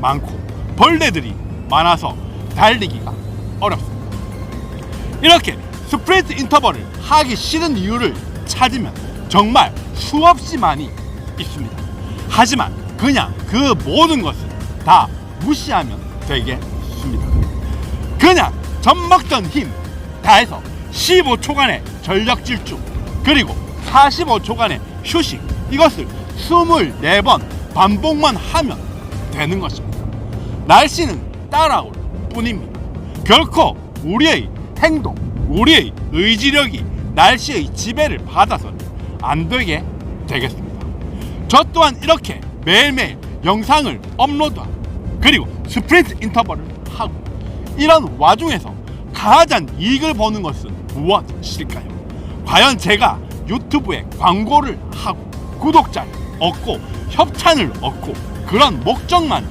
많고 벌레들이 많아서 달리기가 어렵습니다. 이렇게 스프린트 인터벌을 하기 싫은 이유를 찾으면 정말 수없이 많이 있습니다. 하지만 그냥 그 모든 것을 다 무시하면 되겠습니다. 그냥 젖먹던 힘 다해서 15초간의 전력 질주 그리고 45초간의 휴식 이것을 24번 반복만 하면 되는 것입니다. 날씨는 따라올 뿐입니다. 결코 우리의 행동, 우리의 의지력이 날씨의 지배를 받아서는 안 되게 되겠습니다. 저 또한 이렇게 매일매일 영상을 업로드하고 그리고 스프린트 인터벌을 하고 이런 와중에서 가장 이익을 보는 것은 무엇일까요? 과연 제가 유튜브에 광고를 하고 구독자를 얻고 협찬을 얻고 그런 목적만